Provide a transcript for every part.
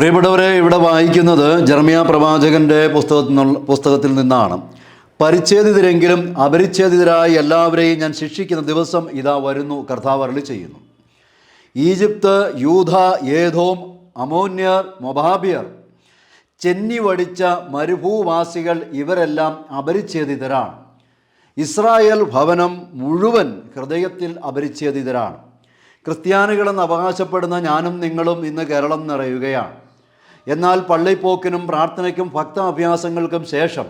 പ്രിയപ്പെട്ടവരെ ഇവിടെ വായിക്കുന്നത് ജർമിയ പ്രവാചകന്റെ പുസ്തകത്തിൽ പുസ്തകത്തിൽ നിന്നാണ്. പരിച്ഛേദിതരെങ്കിലും അപരിച്ഛേദിതരായ എല്ലാവരെയും ഞാൻ ശിക്ഷിക്കുന്ന ദിവസം ഇതാ വരുന്നു കർത്താവ് അരളി ചെയ്യുന്നു. ഈജിപ്ത് യൂധ ഏതോം അമോന്യർ മൊബാബിയർ ചെന്നി വടിച്ച മരുഭൂവാസികൾ ഇവരെല്ലാം അപരിച്ഛേദിതരാണ്. ഇസ്രായേൽ ഭവനം മുഴുവൻ ഹൃദയത്തിൽ അപരിച്ഛേദിതരാണ്. ക്രിസ്ത്യാനികളെന്ന് അവകാശപ്പെടുന്ന ഞാനും നിങ്ങളും ഇന്ന് കേരളം നിറയുകയാണ്. എന്നാൽ പള്ളിപ്പോക്കിനും പ്രാർത്ഥനയ്ക്കും ഭക്ത അഭ്യാസങ്ങൾക്കും ശേഷം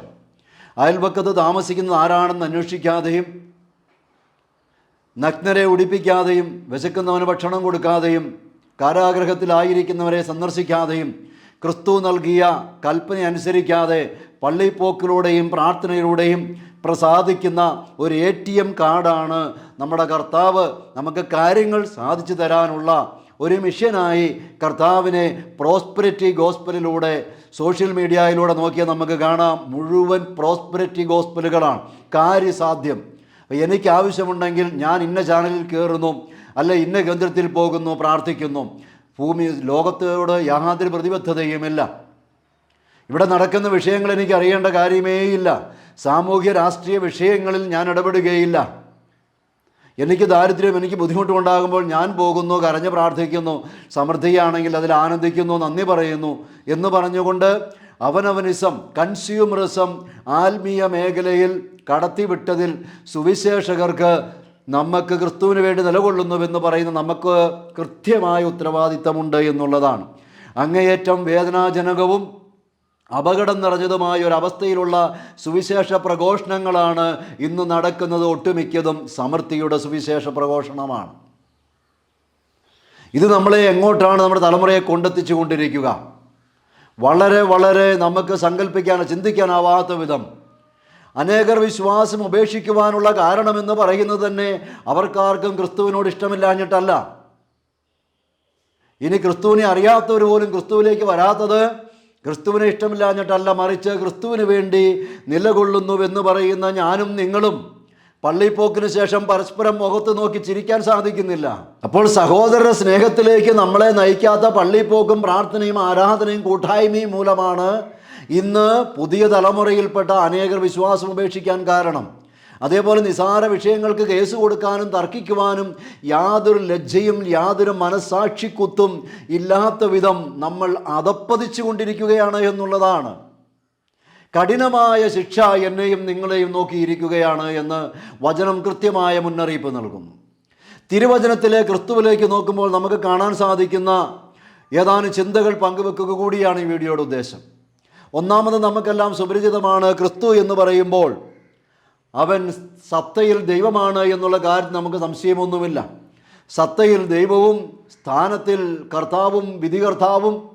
അയൽവക്കത്ത് താമസിക്കുന്നത് ആരാണെന്ന് അന്വേഷിക്കാതെയും നഗ്നരെ ഉടിപ്പിക്കാതെയും വിശക്കുന്നവന് ഭക്ഷണം കൊടുക്കാതെയും കാരാഗ്രഹത്തിലായിരിക്കുന്നവരെ സന്ദർശിക്കാതെയും ക്രിസ്തു നൽകിയ കൽപ്പന അനുസരിക്കാതെ പള്ളിപ്പോക്കിലൂടെയും പ്രാർത്ഥനയിലൂടെയും പ്രസാദിക്കുന്ന ഒരു എ ടി എം കാർഡാണ് നമ്മുടെ കർത്താവ്. നമുക്ക് കാര്യങ്ങൾ സാധിച്ചു തരാനുള്ള ഒരു മിഷ്യനായി കർത്താവിനെ പ്രോസ്പെരിറ്റി ഗോസ്പലിലൂടെ സോഷ്യൽ മീഡിയയിലൂടെ നോക്കിയാൽ നമുക്ക് കാണാം മുഴുവൻ പ്രോസ്പെരിറ്റി ഗോസ്പലുകളാണ്. കാര്യസാധ്യം. എനിക്ക് ആവശ്യമുണ്ടെങ്കിൽ ഞാൻ ഇന്ന ചാനലിൽ കയറുന്നു അല്ല ഇന്ന കേന്ദ്രത്തിൽ പോകുന്നു പ്രാർത്ഥിക്കുന്നു. ഭൂമി ലോകത്തോട് യാതൊരു പ്രതിബദ്ധതയുമില്ല. ഇവിടെ നടക്കുന്ന വിഷയങ്ങൾ എനിക്ക് അറിയേണ്ട കാര്യമേയില്ല. സാമൂഹ്യ രാഷ്ട്രീയ വിഷയങ്ങളിൽ ഞാൻ ഇടപെടുകയില്ല. എനിക്ക് ദാരിദ്ര്യം എനിക്ക് ബുദ്ധിമുട്ടുണ്ടാകുമ്പോൾ ഞാൻ പോകുന്നു കരഞ്ഞ് പ്രാർത്ഥിക്കുന്നു സമൃദ്ധിയാണെങ്കിൽ അതിൽ ആനന്ദിക്കുന്നു നന്ദി പറയുന്നു എന്ന് പറഞ്ഞുകൊണ്ട് അവനവനിസം കൺസ്യൂമറിസം ആത്മീയ മേഖലയിൽ കടത്തിവിട്ടതിൽ സുവിശേഷകർക്ക് നമുക്ക് ക്രിസ്തുവിന് വേണ്ടി നിലകൊള്ളുന്നുവെന്ന് പറയുന്ന നമുക്ക് കൃത്യമായ ഉത്തരവാദിത്തമുണ്ട് എന്നുള്ളതാണ്. അങ്ങേയറ്റം വേദനാജനകവും അപകടം നിറഞ്ഞതുമായ ഒരു അവസ്ഥയിലുള്ള സുവിശേഷ പ്രഘോഷണങ്ങളാണ് ഇന്ന് നടക്കുന്നത്. ഒട്ടുമിക്കതും സമൃദ്ധിയുടെ സുവിശേഷ പ്രഘോഷണമാണ്. ഇത് നമ്മളെ എങ്ങോട്ടാണ് നമ്മുടെ തലമുറയെ കൊണ്ടെത്തിച്ചു കൊണ്ടിരിക്കുക? വളരെ വളരെ നമുക്ക് സങ്കല്പിക്കാൻ ചിന്തിക്കാനാവാത്ത വിധം അനേകർ വിശ്വാസം ഉപേക്ഷിക്കുവാനുള്ള കാരണമെന്ന് പറയുന്നത് തന്നെ അവർക്കാർക്കും ക്രിസ്തുവിനോട് ഇഷ്ടമില്ലാഞ്ഞിട്ടല്ല. ഇനി ക്രിസ്തുവിനെ അറിയാത്തവർ പോലും ക്രിസ്തുവിലേക്ക് വരാത്തത് ക്രിസ്തുവിനെ ഇഷ്ടമില്ലാഞ്ഞിട്ടല്ല മറിച്ച് ക്രിസ്തുവിന് വേണ്ടി നിലകൊള്ളുന്നുവെന്ന് പറയുന്ന ഞാനും നിങ്ങളും പള്ളിപ്പോക്കിന് ശേഷം പരസ്പരം മുഖത്ത് നോക്കി ചിരിക്കാൻ സാധിക്കുന്നില്ല. അപ്പോൾ സഹോദര സ്നേഹത്തിലേക്ക് നമ്മളെ നയിക്കാത്ത പള്ളിപ്പോക്കും പ്രാർത്ഥനയും ആരാധനയും കൂട്ടായ്മയും മൂലമാണ് ഇന്ന് പുതിയ തലമുറയിൽപ്പെട്ട അനേകർ വിശ്വാസം ഉപേക്ഷിക്കാൻ കാരണം. അതേപോലെ നിസാര വിഷയങ്ങൾക്ക് കേസ് കൊടുക്കാനും തർക്കിക്കുവാനും യാതൊരു ലജ്ജയും യാതൊരു മനസ്സാക്ഷിക്കുത്തും ഇല്ലാത്ത വിധം നമ്മൾ അതപ്പതിച്ചു കൊണ്ടിരിക്കുകയാണ് എന്നുള്ളതാണ്. കഠിനമായ ശിക്ഷ എന്നെയും നിങ്ങളെയും നോക്കിയിരിക്കുകയാണ് എന്ന് വചനം കൃത്യമായ മുന്നറിയിപ്പ് നൽകുന്നു. തിരുവചനത്തിലെ ക്രിസ്തുവിലേക്ക് നോക്കുമ്പോൾ നമുക്ക് കാണാൻ സാധിക്കുന്ന ഏതാനും ചിന്തകൾ പങ്കുവെക്കുക കൂടിയാണ് ഈ വീഡിയോയുടെ ഉദ്ദേശം. ഒന്നാമത് നമുക്കെല്ലാം സുപരിചിതമാണ് ക്രിസ്തു എന്ന് പറയുമ്പോൾ അവൻ സത്തയിൽ ദൈവമാണ് എന്നുള്ള കാര്യം നമുക്ക് സംശയമൊന്നുമില്ല. സത്തയിൽ ദൈവവും സ്ഥാനത്തിൽ കർത്താവും വിധികർത്താവും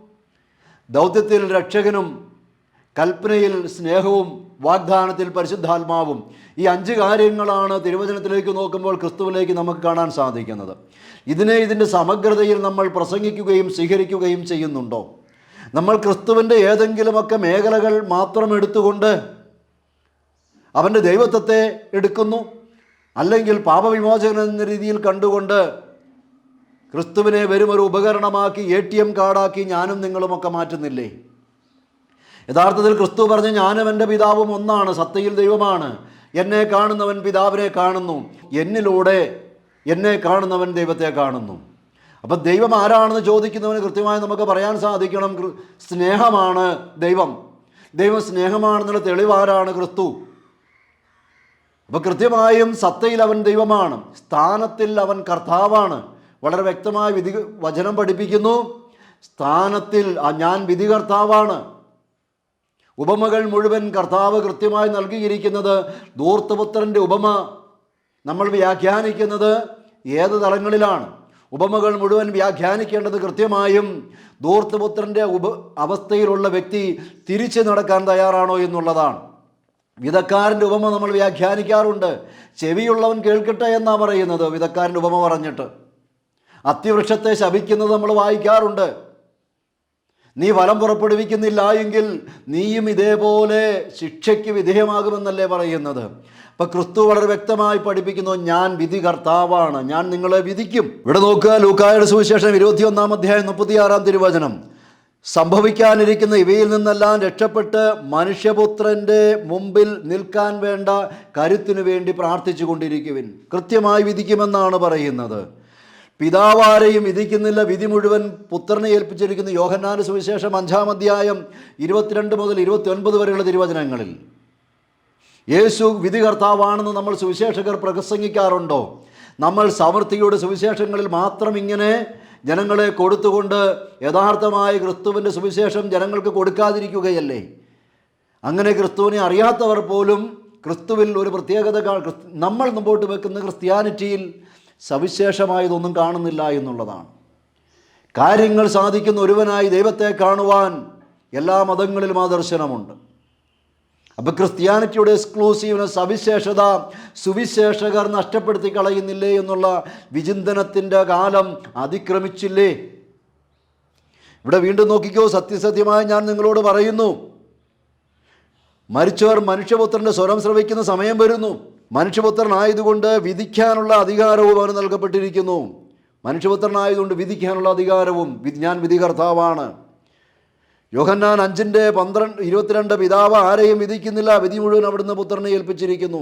ദൗത്യത്തിൽ രക്ഷകനും കൽപ്പനയിൽ സ്നേഹവും വാഗ്ദാനത്തിൽ പരിശുദ്ധാത്മാവും. ഈ അഞ്ച് കാര്യങ്ങളാണ് തിരുവചനത്തിലേക്ക് നോക്കുമ്പോൾ ക്രിസ്തുവിലേക്ക് നമുക്ക് കാണാൻ സാധിക്കുന്നത്. ഇതിനെ ഇതിന്റെ സമഗ്രതയിൽ നമ്മൾ പ്രസംഗിക്കുകയും സ്വീകരിക്കുകയും ചെയ്യുന്നുണ്ടോ? നമ്മൾ ക്രിസ്തുവിന്റെ ഏതെങ്കിലുമൊക്കെ മേഖലകൾ മാത്രം എടുത്തുകൊണ്ട് അവന്റെ ദൈവത്വത്തെ എടുക്കുന്നു. അല്ലെങ്കിൽ പാപവിമോചകൻ എന്ന രീതിയിൽ കണ്ടുകൊണ്ട് ക്രിസ്തുവിനെ വെറും ഒരു ഉപകരണമാക്കി എ ടി എം കാർഡാക്കി ഞാനും നിങ്ങളുമൊക്കെ മാറ്റുന്നില്ലേ? യഥാർത്ഥത്തിൽ ക്രിസ്തു പറഞ്ഞ ഞാനും എന്റെ പിതാവും ഒന്നാണ് സത്യയിൽ ദൈവമാണ്. എന്നെ കാണുന്നവൻ പിതാവിനെ കാണുന്നു. എന്നിലൂടെ എന്നെ കാണുന്നവൻ ദൈവത്തെ കാണുന്നു. അപ്പം ദൈവം ആരാണെന്ന് ചോദിക്കുന്നവന് കൃത്യമായി നമുക്ക് പറയാൻ സാധിക്കണം. സ്നേഹമാണ് ദൈവം. ദൈവം സ്നേഹമാണെന്നുള്ള തെളിവാരാണ് ക്രിസ്തു. അപ്പോൾ കൃത്യമായും സത്തയിൽ അവൻ ദൈവമാണ് സ്ഥാനത്തിൽ അവൻ കർത്താവാണ്. വളരെ വ്യക്തമായ വിധി വചനം പഠിപ്പിക്കുന്നു. സ്ഥാനത്തിൽ ഞാൻ വിധികർത്താവാണ്. ഉപമകൾ മുഴുവൻ കർത്താവ് കൃത്യമായി നൽകിയിരിക്കുന്നത് ദൂർത്തപുത്രന്റെ ഉപമ നമ്മൾ വ്യാഖ്യാനിക്കുന്നത് ഏത് തലങ്ങളിലാണ്? ഉപമകൾ മുഴുവൻ വ്യാഖ്യാനിക്കേണ്ടത് കൃത്യമായും ദൂർത്തപുത്രന്റെ ഉപ അവസ്ഥയിലുള്ള വ്യക്തി തിരിച്ചു നടക്കാൻ തയ്യാറാണോ എന്നുള്ളതാണ്. വിധക്കാരന്റെ ഉപമ നമ്മൾ വ്യാഖ്യാനിക്കാറുണ്ട്. ചെവിയുള്ളവൻ കേൾക്കട്ടെ എന്നാണ് പറയുന്നത്? വിധക്കാരന്റെ ഉപമ പറഞ്ഞിട്ട്. അത്തിവൃക്ഷത്തെ ശപിക്കുന്നത് നമ്മൾ വായിക്കാറുണ്ട്. നീ ഫലം പുറപ്പെടുവിക്കുന്നില്ല എങ്കിൽ നീയും ഇതേപോലെ ശിക്ഷയ്ക്ക് വിധേയമാകുമെന്നല്ലേ പറയുന്നത്. അപ്പം ക്രിസ്തു വളരെ വ്യക്തമായി പഠിപ്പിക്കുന്നു ഞാൻ വിധി കർത്താവാണ്. ഞാൻ നിങ്ങളെ വിധിക്കും. ഇവിടെ നോക്കുക ലൂക്കായുടെ സുവിശേഷം ഇരുപത്തിയൊന്നാം അധ്യായം മുപ്പത്തിയാറാം തിരുവചനം. സംഭവിക്കാനിരിക്കുന്ന ഇവയിൽ നിന്നെല്ലാം രക്ഷപ്പെട്ട് മനുഷ്യപുത്രന്റെ മുമ്പിൽ നിൽക്കാൻ വേണ്ട കരുത്തിനു വേണ്ടി പ്രാർത്ഥിച്ചു കൊണ്ടിരിക്കുവിൻ കൃത്യമായി വിധിക്കുമെന്നാണ് പറയുന്നത്. പിതാവാരെയും വിധിക്കുന്നില്ല. വിധി മുഴുവൻ പുത്രനെ ഏൽപ്പിച്ചിരിക്കുന്ന. യോഹന്നാന സുവിശേഷം അഞ്ചാം അധ്യായം ഇരുപത്തിരണ്ട് മുതൽ ഇരുപത്തി ഒൻപത് വരെയുള്ള തിരുവചനങ്ങളിൽ. യേശു വിധികർത്താവാണെന്ന് നമ്മൾ സുവിശേഷകർ പ്രസംഗിക്കാറുണ്ടോ? നമ്മൾ സമൃദ്ധിയുടെ സുവിശേഷങ്ങളിൽ മാത്രം ഇങ്ങനെ ജനങ്ങളെ കൊടുത്തുകൊണ്ട് യഥാർത്ഥമായ ക്രിസ്തുവിന്റെ സുവിശേഷം ജനങ്ങൾക്ക് കൊടുക്കാതിരിക്കുകയല്ലേ? അങ്ങനെ ക്രിസ്തുവിനെ അറിയാത്തവർ പോലും ക്രിസ്തുവിൽ ഒരു പ്രത്യേകത നമ്മൾ മുമ്പോട്ട് വെക്കുന്ന ക്രിസ്ത്യാനിറ്റിയിൽ സവിശേഷമായതൊന്നും കാണുന്നില്ല എന്നുള്ളതാണ്. കാര്യങ്ങൾ സാധിക്കുന്ന ഒരുവനായി ദൈവത്തെ കാണുവാൻ എല്ലാ മതങ്ങളിലും ആ ദർശനമുണ്ട്. അപ്പോൾ ക്രിസ്ത്യാനിറ്റിയുടെ എക്സ്ക്ലൂസീവിന് സവിശേഷത സുവിശേഷകർ നഷ്ടപ്പെടുത്തി കളയുന്നില്ലേ എന്നുള്ള വിചിന്തനത്തിന്റെ കാലം അതിക്രമിച്ചില്ലേ? ഇവിടെ വീണ്ടും നോക്കിക്കോ സത്യസത്യമായി ഞാൻ നിങ്ങളോട് പറയുന്നു. മരിച്ചവർ മനുഷ്യപുത്രന്റെ സ്വരം ശ്രവിക്കുന്ന സമയം വരുന്നു. മനുഷ്യപുത്രനായതുകൊണ്ട് വിധിക്കാനുള്ള അധികാരവും അവന് നൽകപ്പെട്ടിരിക്കുന്നു. മനുഷ്യപുത്രനായതുകൊണ്ട് വിധിക്കാനുള്ള അധികാരവും ഞാൻ വിധികർത്താവാണ്. യോഹന്നാൻ അഞ്ചിന്റെ പന്ത്രണ്ട് ഇരുപത്തിരണ്ട് പിതാവ് ആരെയും വിധിക്കുന്നില്ല. വിധി മുഴുവൻ അവിടുന്ന് പുത്രനെ ഏൽപ്പിച്ചിരിക്കുന്നു.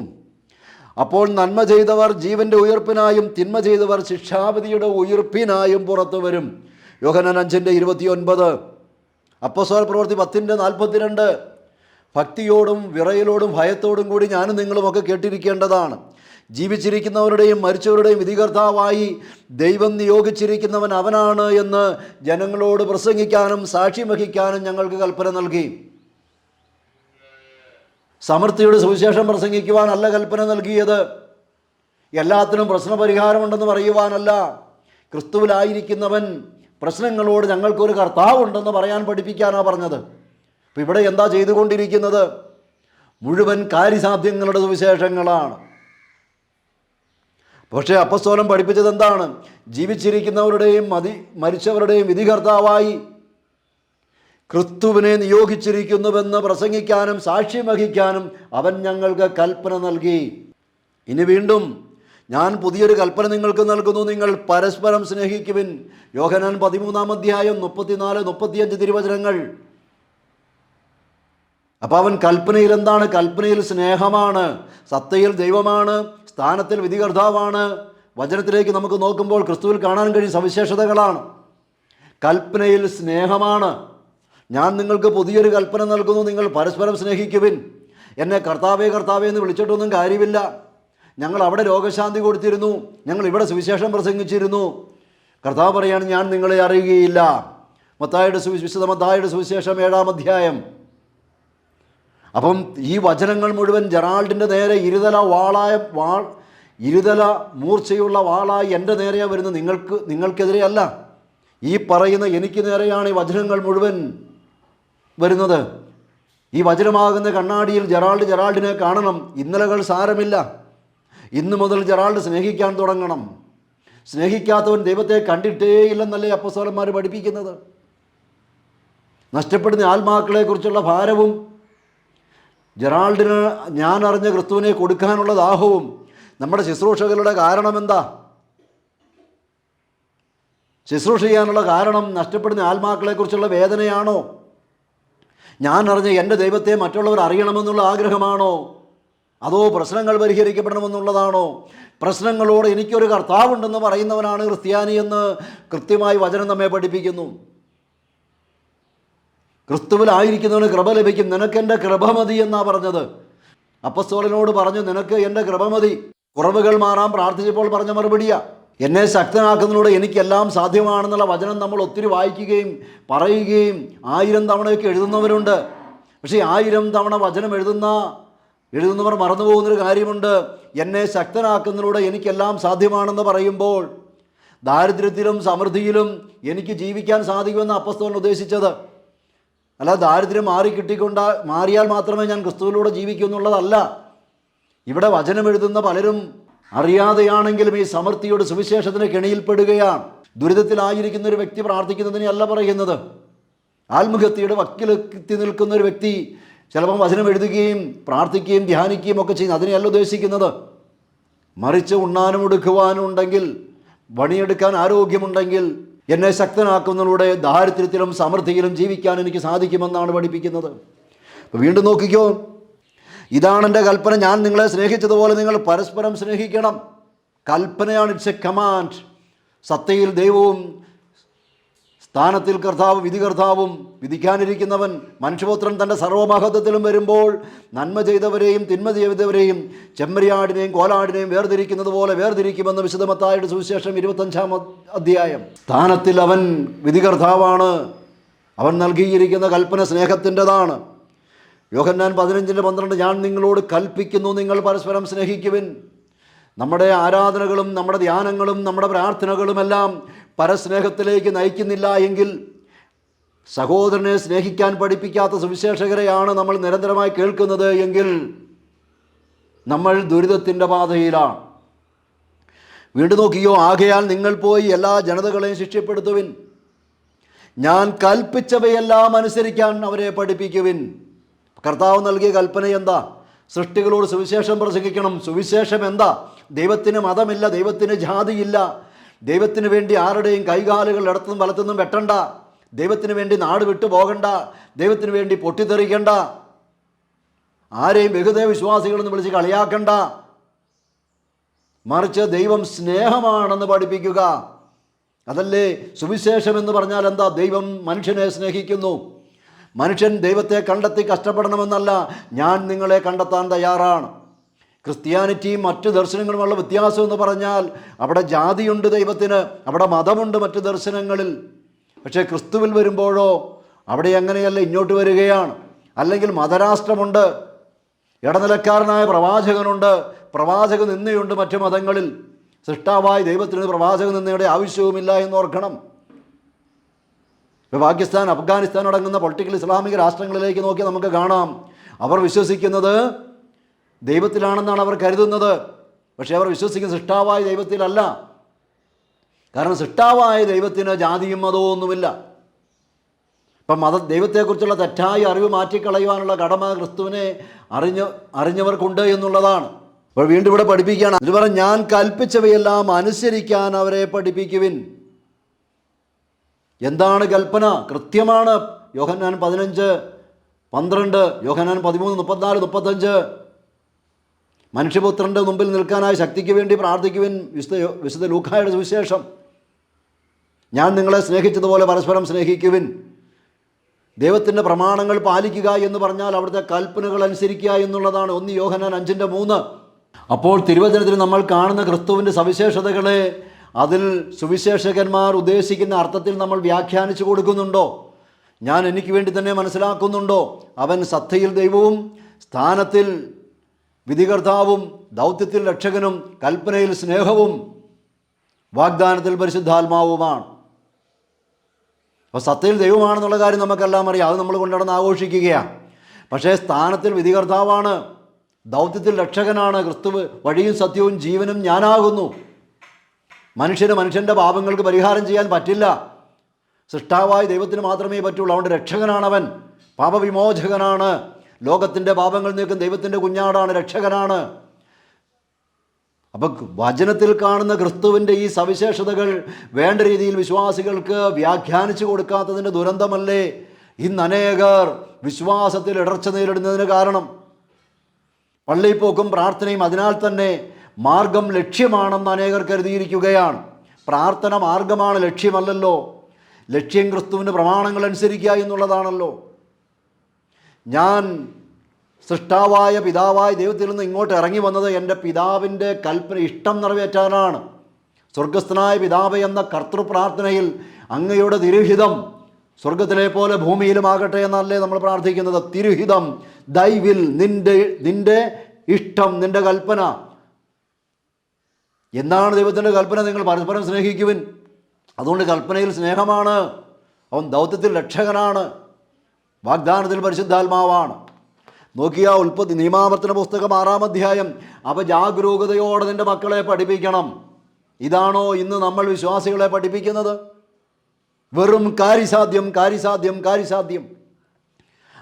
അപ്പോൾ നന്മ ചെയ്തവർ ജീവന്റെ ഉയർപ്പിനായും തിന്മ ചെയ്തവർ ശിക്ഷാവിധിയുടെ ഉയർപ്പിനായും പുറത്തു വരും. യോഹന്നാൻ അഞ്ചിന്റെ ഇരുപത്തിയൊൻപത്. അപ്പസ്വല പ്രവൃത്തി പത്തിന്റെ നാൽപ്പത്തിരണ്ട്. ഭക്തിയോടും വിറയലോടും ഭയത്തോടും കൂടി ഞാനും നിങ്ങളുമൊക്കെ കേട്ടിരിക്കേണ്ടതാണ്. ജീവിച്ചിരിക്കുന്നവരുടെയും മരിച്ചവരുടെയും വിധികർത്താവായി ദൈവം നിയോഗിച്ചിരിക്കുന്നവൻ അവനാണ് എന്ന് ജനങ്ങളോട് പ്രസംഗിക്കാനും സാക്ഷ്യം വഹിക്കാനും ഞങ്ങൾക്ക് കൽപ്പന നൽകി. സമൃദ്ധിയുടെ സുവിശേഷം പ്രസംഗിക്കുവാനല്ല കൽപ്പന നൽകിയത്. എല്ലാത്തിനും പ്രശ്നപരിഹാരമുണ്ടെന്ന് പറയുവാനല്ല. ക്രിസ്തുവിലായിരിക്കുന്നവൻ പ്രശ്നങ്ങളോട് ഞങ്ങൾക്കൊരു കർത്താവുണ്ടെന്ന് പറയാൻ പഠിപ്പിക്കാനാണ് പറഞ്ഞത്. അപ്പം ഇവിടെ എന്താ ചെയ്തുകൊണ്ടിരിക്കുന്നത്? മുഴുവൻ കാര്യസാധ്യങ്ങളുടെ സുവിശേഷങ്ങളാണ്. പക്ഷേ അപ്പസ്തോലം പഠിപ്പിച്ചത് എന്താണ്? ജീവിച്ചിരിക്കുന്നവരുടെയും മതി മരിച്ചവരുടെയും വിധികർത്താവായി ക്രിസ്തുവിനെ നിയോഗിച്ചിരിക്കുന്നുവെന്ന് പ്രസംഗിക്കാനും സാക്ഷ്യം വഹിക്കാനും അവൻ ഞങ്ങൾക്ക് കൽപ്പന നൽകി. ഇനി വീണ്ടും ഞാൻ പുതിയൊരു കൽപ്പന നിങ്ങൾക്ക് നൽകുന്നു. നിങ്ങൾ പരസ്പരം സ്നേഹിക്കുവിൻ. യോഹനാൻ പതിമൂന്നാം അധ്യായം മുപ്പത്തിനാല് മുപ്പത്തിയഞ്ച് തിരുവചനങ്ങൾ. അപ്പോൾ അവൻ കൽപ്പനയിൽ എന്താണ്? കൽപ്പനയിൽ സ്നേഹമാണ് സത്തയിൽ ദൈവമാണ് സ്ഥാനത്തിൽ വിധികർത്താവാണ്. വചനത്തിലേക്ക് നമുക്ക് നോക്കുമ്പോൾ ക്രിസ്തുവിൽ കാണാൻ കഴിയും സവിശേഷതകളാണ്. കൽപ്പനയിൽ സ്നേഹമാണ്. ഞാൻ നിങ്ങൾക്ക് പുതിയൊരു കൽപ്പന നൽകുന്നു നിങ്ങൾ പരസ്പരം സ്നേഹിക്കുവിൻ. എന്നെ കർത്താവേ കർത്താവേ എന്ന് വിളിച്ചിട്ടൊന്നും കാര്യമില്ല. ഞങ്ങൾ അവിടെ രോഗശാന്തി കൊടുത്തിരുന്നു. ഞങ്ങൾ ഇവിടെ സുവിശേഷം പ്രസംഗിച്ചിരുന്നു. കർത്താവ് പറയാണ് ഞാൻ നിങ്ങളെ അറിയുകയില്ല. മത്തായുടെ സുവി വിശുദ്ധ മത്തായുടെ സുവിശേഷം ഏഴാം അധ്യായം. അപ്പം ഈ വചനങ്ങൾ മുഴുവൻ ജെറാൾഡിന്റെ നേരെ ഇരുതല വാളായ വാൾ ഇരുതല മൂർച്ചയുള്ള വാളായി എന്റെ നേരെയാണ് വരുന്നത്. നിങ്ങൾക്ക് നിങ്ങൾക്കെതിരെയല്ല ഈ പറയുന്ന എനിക്ക് നേരെയാണ് ഈ വചനങ്ങൾ മുഴുവൻ വരുന്നത്. ഈ വചനമാകുന്ന കണ്ണാടിയിൽ ജെറാൾഡ് ജെറാൾഡിനെ കാണണം. ഇന്നലകൾ സാരമില്ല. ഇന്നു മുതൽ ജെറാൾഡ് സ്നേഹിക്കാൻ തുടങ്ങണം. സ്നേഹിക്കാത്തവൻ ദൈവത്തെ കണ്ടിട്ടേയില്ലെന്നല്ലേ അപ്പസ്വലന്മാർ പഠിപ്പിക്കുന്നത്. നഷ്ടപ്പെടുന്ന ആത്മാക്കളെക്കുറിച്ചുള്ള ഭാരവും ജെറാൾഡിന് ഞാൻ അറിഞ്ഞ ക്രിസ്തുവിനെ കൊടുക്കാനുള്ള ദാഹവും നമ്മുടെ ശുശ്രൂഷകളുടെ കാരണമെന്താ ശുശ്രൂഷ ചെയ്യാനുള്ള കാരണം നഷ്ടപ്പെടുന്ന ആത്മാക്കളെക്കുറിച്ചുള്ള വേദനയാണോ? ഞാൻ അറിഞ്ഞ എന്റെ ദൈവത്തെ മറ്റുള്ളവർ അറിയണമെന്നുള്ള ആഗ്രഹമാണോ? അതോ പ്രശ്നങ്ങൾ പരിഹരിക്കപ്പെടണമെന്നുള്ളതാണോ? പ്രശ്നങ്ങളോട് എനിക്കൊരു കർത്താവുണ്ടെന്ന് പറയുന്നവനാണ് ക്രിസ്ത്യാനി എന്ന് കൃത്യമായി വചനം നമ്മെ പഠിപ്പിക്കുന്നു. ക്രിസ്തുവിലായിരിക്കുന്നവന് കൃപ ലഭിക്കും. നിനക്ക് എന്റെ കൃപ മതി എന്നാണ് പറഞ്ഞത്. അപ്പസ്തോലനോട് പറഞ്ഞു നിനക്ക് എന്റെ കൃപ മതി. കുറവുകൾ മാറാൻ പ്രാർത്ഥിച്ചപ്പോൾ പറഞ്ഞ മറുപടിയാ. എന്നെ ശക്തനാക്കുന്നതിലൂടെ എനിക്കെല്ലാം സാധ്യമാണെന്നുള്ള വചനം നമ്മൾ ഒത്തിരി വായിക്കുകയും പറയുകയും ആയിരം തവണയൊക്കെ എഴുതുന്നവരുണ്ട്. പക്ഷേ ആയിരം തവണ വചനം എഴുതുന്ന എഴുതുന്നവർ മറന്നു പോകുന്നൊരു കാര്യമുണ്ട്. എന്നെ ശക്തനാക്കുന്നതിലൂടെ എനിക്കെല്ലാം സാധ്യമാണെന്ന് പറയുമ്പോൾ ദാരിദ്ര്യത്തിലും സമൃദ്ധിയിലും എനിക്ക് ജീവിക്കാൻ സാധിക്കുമെന്ന് അപ്പസ്തോലൻ ഉദ്ദേശിച്ചത്. അല്ല ദാരിദ്ര്യം മാറി കിട്ടിക്കൊണ്ട് മാറിയാൽ മാത്രമേ ഞാൻ ക്രിസ്തുവിലൂടെ ജീവിക്കൂ എന്നുള്ളതല്ല. ഇവിടെ വചനമെഴുതുന്ന പലരും അറിയാതെയാണെങ്കിലും ഈ സമൃദ്ധിയുടെ സുവിശേഷത്തിന് കെണിയിൽപ്പെടുകയാണ്. ദുരിതത്തിലായിരിക്കുന്ന ഒരു വ്യക്തി പ്രാർത്ഥിക്കുന്നതിനെ അല്ല പറയുന്നത്. ആത്മഹത്യയുടെ വക്കിലെത്തി നിൽക്കുന്ന ഒരു വ്യക്തി ചിലപ്പം വചനം എഴുതുകയും പ്രാർത്ഥിക്കുകയും ധ്യാനിക്കുകയും ഒക്കെ ചെയ്യുന്നു അതിനെയല്ല ഉദ്ദേശിക്കുന്നത്. മറിച്ച് ഉണ്ണാനും എടുക്കുവാനും ഉണ്ടെങ്കിൽ പണിയെടുക്കാൻ ആരോഗ്യമുണ്ടെങ്കിൽ എന്നെ ശക്തനാക്കുന്നതിലൂടെ ദാരിദ്ര്യത്തിലും സമൃദ്ധിയിലും ജീവിക്കാൻ എനിക്ക് സാധിക്കുമെന്നാണ് പഠിപ്പിക്കുന്നത്. അപ്പോൾ വീണ്ടും നോക്കിക്കോ. ഇതാണ് എന്റെ കൽപ്പന. ഞാൻ നിങ്ങളെ സ്നേഹിച്ചതുപോലെ നിങ്ങൾ പരസ്പരം സ്നേഹിക്കണം. കൽപ്പനയാണ് ഇറ്റ്സ് എ കമാൻഡ്. സത്തയിൽ ദൈവവും സ്ഥാനത്തിൽ കർത്താവ് വിധി കർത്താവും വിധിക്കാനിരിക്കുന്നവൻ മനുഷ്യപുത്രൻ തന്റെ സർവമഹത്വത്തിലും വരുമ്പോൾ നന്മ ചെയ്തവരെയും തിന്മ ചെയ്തവരെയും ചെമ്മരിയാടിനെയും കോലാടിനെയും വേർതിരിക്കുന്നത് പോലെ വേർതിരിക്കുമെന്ന് വിശദമത്തായുടെ സുവിശേഷം ഇരുപത്തഞ്ചാം അധ്യായം. സ്ഥാനത്തിൽ അവൻ വിധി കർത്താവാണ് അവൻ നൽകിയിരിക്കുന്ന കൽപ്പന സ്നേഹത്തിന്റെതാണ്. യോഹന്നാൻ പതിനഞ്ചിന്റെ പന്ത്രണ്ട് ഞാൻ നിങ്ങളോട് കൽപ്പിക്കുന്നു നിങ്ങൾ പരസ്പരം സ്നേഹിക്കുവിൻ. നമ്മുടെ ആരാധനകളും നമ്മുടെ ധ്യാനങ്ങളും നമ്മുടെ പ്രാർത്ഥനകളുമെല്ലാം പരസ്നേഹത്തിലേക്ക് നയിക്കുന്നില്ല എങ്കിൽ സഹോദരനെ സ്നേഹിക്കാൻ പഠിപ്പിക്കാത്ത സുവിശേഷകരെയാണ് നമ്മൾ നിരന്തരമായി കേൾക്കുന്നത് എങ്കിൽ നമ്മൾ ദുരിതത്തിന്റെ പാതയിലാണ്. വീണ്ടും നോക്കിയോ ആകയാൽ നിങ്ങൾ പോയി എല്ലാ ജനതകളെയും ശിക്ഷപ്പെടുത്തുവിൻ. ഞാൻ കൽപ്പിച്ചവയെല്ലാം അനുസരിക്കാൻ അവരെ പഠിപ്പിക്കുവിൻ. കർത്താവ് നൽകിയ കൽപ്പന എന്താ? സൃഷ്ടികളോട് സുവിശേഷം പ്രസംഗിക്കണം. സുവിശേഷം എന്താ? ദൈവത്തിന് മതമില്ല ദൈവത്തിന് ജാതിയില്ല. ദൈവത്തിന് വേണ്ടി ആരുടെയും കൈകാലുകൾ ഇടത്തുനിന്നും വലത്തുനിന്നും വെട്ടണ്ട. ദൈവത്തിന് വേണ്ടി നാട് വിട്ടു പോകണ്ട. ദൈവത്തിന് വേണ്ടി പൊട്ടിത്തെറിക്കണ്ട. ആരെയും ബഹുദൈവ വിശ്വാസികളെന്ന് വിളിച്ച് കളിയാക്കണ്ട. മറിച്ച് ദൈവം സ്നേഹമാണെന്ന് പഠിപ്പിക്കുക. അതല്ലേ സുവിശേഷം എന്ന് പറഞ്ഞാൽ എന്താ? ദൈവം മനുഷ്യനെ സ്നേഹിക്കുന്നു. മനുഷ്യൻ ദൈവത്തെ കണ്ടെത്തി കഷ്ടപ്പെടണമെന്നല്ല. ഞാൻ നിങ്ങളെ കണ്ടെത്താൻ തയ്യാറാണ്. ക്രിസ്ത്യാനിറ്റിയും മറ്റു ദർശനങ്ങളുമുള്ള വ്യത്യാസം എന്ന് പറഞ്ഞാൽ അവിടെ ജാതിയുണ്ട് ദൈവത്തിന് അവിടെ മതമുണ്ട് മറ്റു ദർശനങ്ങളിൽ. പക്ഷേ ക്രിസ്തുവിൽ വരുമ്പോഴോ അവിടെ അങ്ങനെയല്ല ഇങ്ങോട്ട് വരികയാണ്. അല്ലെങ്കിൽ മതരാഷ്ട്രമുണ്ട് ഇടനിലക്കാരനായ പ്രവാചകനുണ്ട് പ്രവാചക നിന്നയുണ്ട് മറ്റു മതങ്ങളിൽ. സൃഷ്ടാവായ ദൈവത്തിന് പ്രവാചക നിന്നയുടെ ആവശ്യവുമില്ല എന്ന് ഓർക്കണം ഇപ്പോൾ പാകിസ്ഥാൻ അഫ്ഗാനിസ്ഥാൻ അടങ്ങുന്ന പൊളിറ്റിക്കൽ ഇസ്ലാമിക രാഷ്ട്രങ്ങളിലേക്ക് നോക്കി നമുക്ക് കാണാം. അവർ വിശ്വസിക്കുന്നത് ദൈവത്തിലാണെന്നാണ് അവർ കരുതുന്നത്. പക്ഷേ അവർ വിശ്വസിക്കുന്ന സൃഷ്ടാവായ ദൈവത്തിലല്ല. കാരണം സൃഷ്ടാവായ ദൈവത്തിന് ജാതിയും മതവും ഒന്നുമില്ല. ഇപ്പം മത ദൈവത്തെക്കുറിച്ചുള്ള തെറ്റായ അറിവ് മാറ്റിക്കളയുവാനുള്ള കടമ ക്രിസ്തുവിനെ അറിഞ്ഞ അറിഞ്ഞവർക്കുണ്ട് എന്നുള്ളതാണ്. അപ്പോൾ വീണ്ടും ഇവിടെ പഠിപ്പിക്കുകയാണ്. ഇത് പറഞ്ഞ് ഞാൻ കൽപ്പിച്ചവയെല്ലാം അനുസരിക്കാൻ അവരെ പഠിപ്പിക്കുവിൻ. എന്താണ് കൽപ്പന? കൃത്യമാണ്. യോഹന്നാൻ പതിനഞ്ച് പന്ത്രണ്ട് യോഹന്നാൻ പതിമൂന്ന് മുപ്പത്തിനാല് മുപ്പത്തഞ്ച്. മനുഷ്യപുത്രന്റെ മുമ്പിൽ നിൽക്കാനായി ശക്തിക്ക് വേണ്ടി പ്രാർത്ഥിക്കുവിൻ വിശുദ്ധ വിശുദ്ധ ലൂക്കായുടെ സുവിശേഷം. ഞാൻ നിങ്ങളെ സ്നേഹിച്ചതുപോലെ പരസ്പരം സ്നേഹിക്കുവിൻ. ദൈവത്തിന്റെ പ്രമാണങ്ങൾ പാലിക്കുക എന്ന് പറഞ്ഞാൽ അവിടുത്തെ കൽപ്പനകൾ അനുസരിക്കുക എന്നുള്ളതാണ്. ഒന്ന് യോഹനാൻ അഞ്ചിന്റെ മൂന്ന്. അപ്പോൾ തിരുവചനത്തിൽ നമ്മൾ കാണുന്ന ക്രിസ്തുവിന്റെ സവിശേഷതകളെ അതിൽ സുവിശേഷകന്മാർ ഉദ്ദേശിക്കുന്ന അർത്ഥത്തിൽ നമ്മൾ വ്യാഖ്യാനിച്ചു കൊടുക്കുന്നുണ്ടോ? ഞാൻ എനിക്ക് വേണ്ടി തന്നെ മനസ്സിലാക്കുന്നുണ്ടോ? അവൻ സത്തയിൽ ദൈവവും സ്ഥാനത്തിൽ വിധികർത്താവും ദൗത്യത്തിൽ രക്ഷകനും കൽപ്പനയിൽ സ്നേഹവും വാഗ്ദാനത്തിൽ പരിശുദ്ധാത്മാവുമാണ്. അപ്പോൾ സത്യത്തിൽ ദൈവമാണെന്നുള്ള കാര്യം നമുക്കെല്ലാം അറിയാം. അത് നമ്മൾ കൊണ്ടുനടന്ന് ആഘോഷിക്കുകയാണ്. പക്ഷേ സ്ഥാനത്തിൽ വിധികർത്താവാണ് ദൗത്യത്തിൽ രക്ഷകനാണ് ക്രിസ്തുവ് വഴിയും സത്യവും ജീവനും ഞാനാകുന്നു. മനുഷ്യന് മനുഷ്യന്റെ പാപങ്ങൾക്ക് പരിഹാരം ചെയ്യാൻ പറ്റില്ല. സൃഷ്ടാവായ ദൈവത്തിന് മാത്രമേ പറ്റുള്ളൂ. അതുകൊണ്ട് രക്ഷകനാണവൻ പാപവിമോചകനാണ്. ലോകത്തിന്റെ പാപങ്ങൾ നീക്കും ദൈവത്തിന്റെ കുഞ്ഞാടാണ് രക്ഷകനാണ്. അപ്പം വചനത്തിൽ കാണുന്ന ക്രിസ്തുവിന്റെ ഈ സവിശേഷതകൾ വേണ്ട രീതിയിൽ വിശ്വാസികൾക്ക് വ്യാഖ്യാനിച്ചു കൊടുക്കാത്തതിന്റെ ദുരന്തമല്ലേ? ഇന്ന് അനേകർ വിശ്വാസത്തിൽ ഇടർച്ച നേരിടുന്നതിന് കാരണം. പള്ളിപ്പോക്കും പ്രാർത്ഥനയും അതിനാൽ തന്നെ മാർഗം ലക്ഷ്യമാണെന്ന് അനേകർ കരുതിയിരിക്കുകയാണ്. പ്രാർത്ഥന മാർഗമാണ് ലക്ഷ്യമല്ലല്ലോ. ലക്ഷ്യം ക്രിസ്തുവിന്റെ പ്രമാണങ്ങൾ അനുസരിക്കുക എന്നുള്ളതാണല്ലോ. ഞാൻ സൃഷ്ടാവായ പിതാവായ ദൈവത്തിൽ നിന്ന് ഇങ്ങോട്ട് ഇറങ്ങി വന്നത് എന്റെ പിതാവിന്റെ കൽപ്പന ഇഷ്ടം നിറവേറ്റാനാണ്. സ്വർഗസ്ഥനായ പിതാവ് എന്ന കർത്തൃപ്രാർത്ഥനയിൽ അങ്ങയുടെ തിരുഹിതം സ്വർഗത്തിലെ പോലെ ഭൂമിയിലുമാകട്ടെ എന്നല്ലേ നമ്മൾ പ്രാർത്ഥിക്കുന്നത്. തിരുഹിതം ദൈവിൽ നിന്റെ നിന്റെ ഇഷ്ടം നിന്റെ കൽപ്പന. എന്താണ് ദൈവത്തിന്റെ കൽപ്പന? നിങ്ങൾ പരസ്പരം സ്നേഹിക്കുവിൻ. അതുകൊണ്ട് കൽപ്പനയിൽ സ്നേഹമാണ്. അവൻ ദൗത്യത്തിൽ രക്ഷകനാണ്. വാഗ്ദാനത്തിൽ പരിശുദ്ധാത്മാവാണ്. നോക്കിയ ഉൽപ്പത്തി നിയമാവർത്തന പുസ്തകം ആറാം അധ്യായം. അവ ജാഗരൂകതയോടെ നിന്റെ മക്കളെ പഠിപ്പിക്കണം. ഇതാണോ ഇന്ന് നമ്മൾ വിശ്വാസികളെ പഠിപ്പിക്കുന്നത്? വെറും കാര്യസാധ്യം കാര്യസാധ്യം കാര്യസാധ്യം.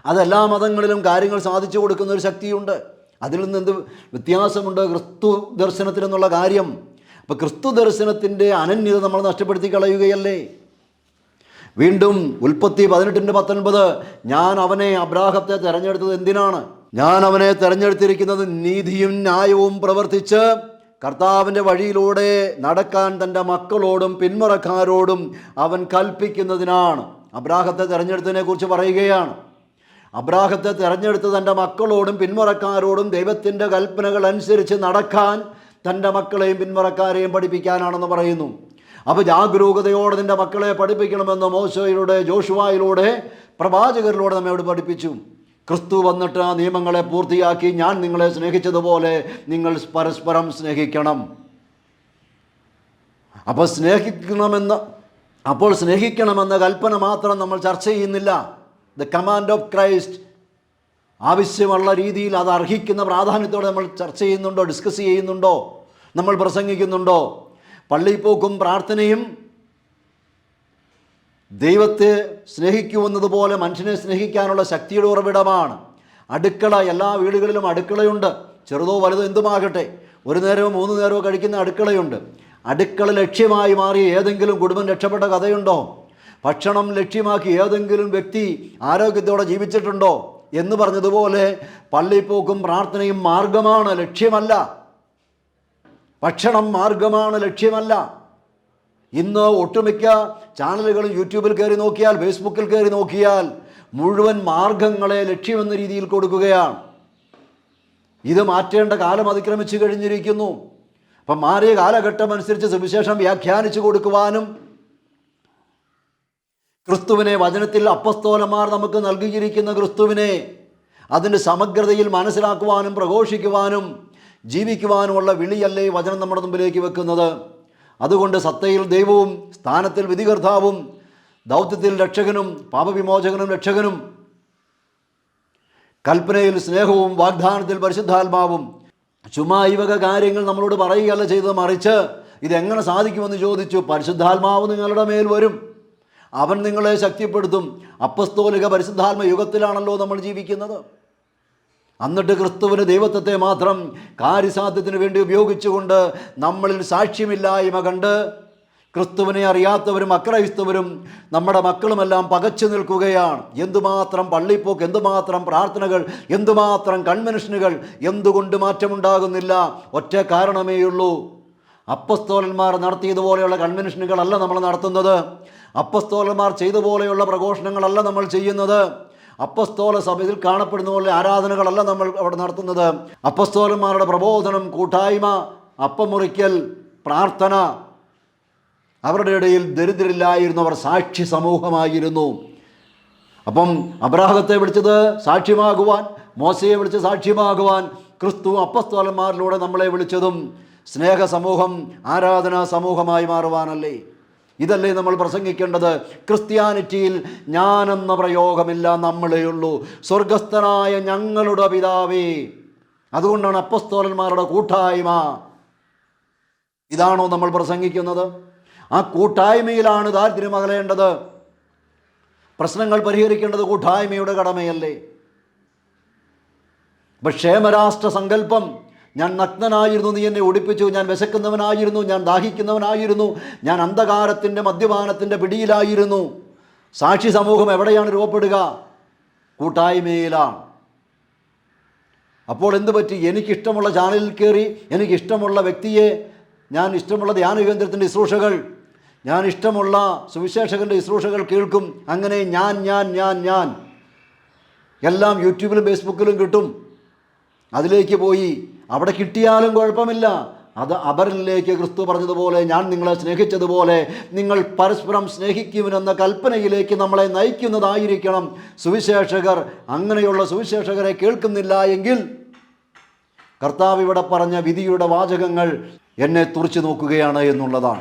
അതെല്ലാ മതങ്ങളിലും കാര്യങ്ങൾ സാധിച്ചു കൊടുക്കുന്ന ഒരു ശക്തിയുണ്ട്. അതിൽ നിന്ന് എന്ത് വ്യത്യാസമുണ്ട്? ക്രിസ്തു ദർശനത്തിനെന്നുള്ള കാര്യം. അപ്പോൾ ക്രിസ്തു ദർശനത്തിന്റെ അനന്യത നമ്മൾ നഷ്ടപ്പെടുത്തി കളയുകയല്ലേ? വീണ്ടും ഉൽപ്പത്തി പതിനെട്ടിന്റെ പത്തൊൻപത് ഞാൻ അവനെ അബ്രാഹത്തെ തിരഞ്ഞെടുത്തത് എന്തിനാണ്? ഞാൻ അവനെ തിരഞ്ഞെടുത്തിരിക്കുന്നത് നീതിയും ന്യായവും പ്രവർത്തിച്ച് കർത്താവിന്റെ വഴിയിലൂടെ നടക്കാൻ തന്റെ മക്കളോടും പിന്മുറക്കാരോടും അവൻ കൽപ്പിക്കുന്നതിനാണ്. അബ്രാഹത്തെ തിരഞ്ഞെടുത്തതിനെ കുറിച്ച് പറയുകയാണ്. അബ്രാഹത്തെ തിരഞ്ഞെടുത്ത് തന്റെ മക്കളോടും പിന്മുറക്കാരോടും ദൈവത്തിന്റെ കൽപ്പനകൾ അനുസരിച്ച് നടക്കാൻ തന്റെ മക്കളെയും പിന്മുറക്കാരെയും പഠിപ്പിക്കാനാണെന്ന് പറയുന്നു. അപ്പോൾ ജാഗരൂകതയോടെ നിന്റെ മക്കളെ പഠിപ്പിക്കണമെന്ന് മോശയിലൂടെ ജോഷുവായിലൂടെ പ്രവാചകരിലൂടെ നമ്മയോട് പഠിപ്പിച്ചു. ക്രിസ്തു വന്നിട്ട് ആ നിയമങ്ങളെ പൂർത്തിയാക്കി ഞാൻ നിങ്ങളെ സ്നേഹിച്ചതുപോലെ നിങ്ങൾ പരസ്പരം സ്നേഹിക്കണം. അപ്പോൾ സ്നേഹിക്കണമെന്ന് അപ്പോൾ സ്നേഹിക്കണമെന്ന കൽപ്പന മാത്രം നമ്മൾ ചർച്ച ചെയ്യുന്നില്ല. ദ കമാൻഡ് ഓഫ് ക്രൈസ്റ്റ് ആവശ്യമുള്ള രീതിയിൽ അത് അർഹിക്കുന്ന പ്രാധാന്യത്തോടെ നമ്മൾ ചർച്ച ചെയ്യുന്നുണ്ടോ ഡിസ്കസ് ചെയ്യുന്നുണ്ടോ നമ്മൾ പ്രസംഗിക്കുന്നുണ്ടോ? പള്ളിപ്പോക്കും പ്രാർത്ഥനയും ദൈവത്തെ സ്നേഹിക്കുമെന്നതുപോലെ മനുഷ്യനെ സ്നേഹിക്കാനുള്ള ശക്തിയുടെ ഉറവിടമാണ്. അടുക്കള എല്ലാ വീടുകളിലും അടുക്കളയുണ്ട്. ചെറുതോ വലുതോ എന്തുമാകട്ടെ. ഒരു നേരമോ മൂന്ന് നേരമോ കഴിക്കുന്ന അടുക്കളയുണ്ട്. അടുക്കള ലക്ഷ്യമായി മാറിയ ഏതെങ്കിലും കുടുംബം രക്ഷപ്പെട്ട കഥയുണ്ടോ? ഭക്ഷണം ലക്ഷ്യമാക്കി ഏതെങ്കിലും വ്യക്തി ആരോഗ്യത്തോടെ ജീവിച്ചിട്ടുണ്ടോ? എന്ന് പറഞ്ഞതുപോലെ പള്ളിപ്പോക്കും പ്രാർത്ഥനയും മാർഗമാണ് ലക്ഷ്യമല്ല. ഭക്ഷണം മാർഗമാണ് ലക്ഷ്യമല്ല. ഇന്ന് ഒട്ടുമിക്ക ചാനലുകളും യൂട്യൂബിൽ കയറി നോക്കിയാൽ ഫേസ്ബുക്കിൽ കയറി നോക്കിയാൽ മുഴുവൻ മാർഗങ്ങളെ ലക്ഷ്യമെന്ന രീതിയിൽ കൊടുക്കുകയാണ്. ഇത് മാറ്റേണ്ട കാലം അതിക്രമിച്ചു കഴിഞ്ഞിരിക്കുന്നു. അപ്പം മാറിയ കാലഘട്ടം അനുസരിച്ച് സുവിശേഷം വ്യാഖ്യാനിച്ചു കൊടുക്കുവാനും ക്രിസ്തുവിനെ വചനത്തിൽ അപ്പസ്തോലന്മാർ നമുക്ക് നൽകിയിരിക്കുന്ന ക്രിസ്തുവിനെ അതിന്റെ സമഗ്രതയിൽ മനസ്സിലാക്കുവാനും പ്രഘോഷിക്കുവാനും ജീവിക്കുവാനുമുള്ള വിളിയല്ലേ വചനം നമ്മുടെ മുമ്പിലേക്ക് വെക്കുന്നത്? അതുകൊണ്ട് സത്തയിൽ ദൈവവും സ്ഥാനത്തിൽ വിധികർത്താവും ദൗത്യത്തിൽ രക്ഷകനും പാപവിമോചകനും രക്ഷകനും കൽപ്പനയിൽ സ്നേഹവും വാഗ്ദാനത്തിൽ പരിശുദ്ധാത്മാവും ചുമ്മാ ഈ വക കാര്യങ്ങൾ നമ്മളോട് പറയുകയല്ല ചെയ്തത് മറിച്ച് ഇതെങ്ങനെ സാധിക്കുമെന്ന് ചോദിച്ചു. പരിശുദ്ധാത്മാവ് നിങ്ങളുടെ മേൽ വരും. അവൻ നിങ്ങളെ ശക്തിപ്പെടുത്തും. അപ്പസ്തോലിക പരിശുദ്ധാത്മ യുഗത്തിലാണല്ലോ നമ്മൾ ജീവിക്കുന്നത്. എന്നിട്ട് ക്രിസ്തുവിന് ദൈവത്വത്തെ മാത്രം കാര്യസാധ്യത്തിന് വേണ്ടി ഉപയോഗിച്ചുകൊണ്ട് നമ്മളിൽ സാക്ഷ്യമില്ലായ്മ കണ്ട് ക്രിസ്തുവിനെ അറിയാത്തവരും അക്രൈസ്തവരും നമ്മുടെ മക്കളുമെല്ലാം പകച്ചു നിൽക്കുകയാണ്. എന്തുമാത്രം പള്ളിപ്പോക്ക് എന്തുമാത്രം പ്രാർത്ഥനകൾ എന്തുമാത്രം കൺവെൻഷനുകൾ എന്തുകൊണ്ട് മാറ്റമുണ്ടാകുന്നില്ല? ഒറ്റ കാരണമേയുള്ളൂ അപ്പസ്തോലന്മാർ നടത്തിയതുപോലെയുള്ള കൺവെൻഷനുകളല്ല നമ്മൾ നടത്തുന്നത്. അപ്പസ്തോലന്മാർ ചെയ്ത പോലെയുള്ള പ്രഘോഷണങ്ങളല്ല നമ്മൾ ചെയ്യുന്നത്. അപ്പസ്തോല സഭയിൽ കാണപ്പെടുന്ന പോലെ ആരാധനകളല്ല നമ്മൾ അവിടെ നടത്തുന്നത്. അപ്പസ്തോലന്മാരുടെ പ്രബോധനം കൂട്ടായ്മ അപ്പമുറിക്കൽ പ്രാർത്ഥന അവരുടെ ഇടയിൽ ദരിദ്രരില്ലായിരുന്നവർ സാക്ഷി സമൂഹമായിരുന്നു. അപ്പം അബ്രാഹത്തെ വിളിച്ചത് സാക്ഷ്യമാകുവാൻ മോശയെ വിളിച്ച് സാക്ഷ്യമാകുവാൻ ക്രിസ്തു അപ്പസ്തോലന്മാരിലൂടെ നമ്മളെ വിളിച്ചതും സ്നേഹസമൂഹം ആരാധനാ സമൂഹമായി മാറുവാനല്ലേ? ഇതല്ലേ നമ്മൾ പ്രസംഗിക്കേണ്ടത്? ക്രിസ്ത്യാനിറ്റിയിൽ ഞാനെന്ന പ്രയോഗമില്ല നമ്മളേ ഉള്ളൂ. സ്വർഗസ്ഥനായ ഞങ്ങളുടെ പിതാവേ അതുകൊണ്ടാണ് അപ്പസ്തോലന്മാരുടെ കൂട്ടായ്മ. ഇതാണോ നമ്മൾ പ്രസംഗിക്കുന്നത്? ആ കൂട്ടായ്മയിലാണ് ദാരിദ്ര്യം അകലേണ്ടത്. പ്രശ്നങ്ങൾ പരിഹരിക്കേണ്ടത് കൂട്ടായ്മയുടെ കടമയല്ലേ? ക്ഷേമരാഷ്ട്ര സങ്കല്പം ഞാൻ നഗ്നനായിരുന്നു നീ എന്നെ ഓടിപ്പിച്ചു. ഞാൻ വിശക്കുന്നവനായിരുന്നു ഞാൻ ദാഹിക്കുന്നവനായിരുന്നു. ഞാൻ അന്ധകാരത്തിന്റെ മദ്യപാനത്തിന്റെ പിടിയിലായിരുന്നു. സാക്ഷി സമൂഹം എവിടെയാണ് രൂപപ്പെടുക? കൂട്ടായ്മയിലാണ്. അപ്പോൾ എന്ത് പറ്റി? എനിക്കിഷ്ടമുള്ള ചാനലിൽ കയറി എനിക്കിഷ്ടമുള്ള വ്യക്തിയെ ഞാൻ ഇഷ്ടമുള്ള ധ്യാന കേന്ദ്രത്തിന്റെ ശുശ്രൂഷകൾ ഞാൻ ഇഷ്ടമുള്ള സുവിശേഷകന്റെ ശുശ്രൂഷകൾ കേൾക്കും. അങ്ങനെ ഞാൻ ഞാൻ ഞാൻ ഞാൻ എല്ലാം യൂട്യൂബിലും ഫേസ്ബുക്കിലും കിട്ടും. അതിലേക്ക് പോയി അവിടെ കിട്ടിയാലും കുഴപ്പമില്ല. അത് അബറിലേക്ക് ക്രിസ്തു പറഞ്ഞതുപോലെ ഞാൻ നിങ്ങളെ സ്നേഹിച്ചതുപോലെ നിങ്ങൾ പരസ്പരം സ്നേഹിക്കുമെന്ന കൽപ്പനയിലേക്ക് നമ്മളെ നയിക്കുന്നതായിരിക്കണം. സുവിശേഷകർ അങ്ങനെയുള്ള സുവിശേഷകരെ കേൾക്കുന്നില്ല എങ്കിൽ കർത്താവ് ഇവിടെ പറഞ്ഞ വിധിയുടെ വാചകങ്ങൾ എന്നെ തുറച്ചു നോക്കുകയാണ് എന്നുള്ളതാണ്.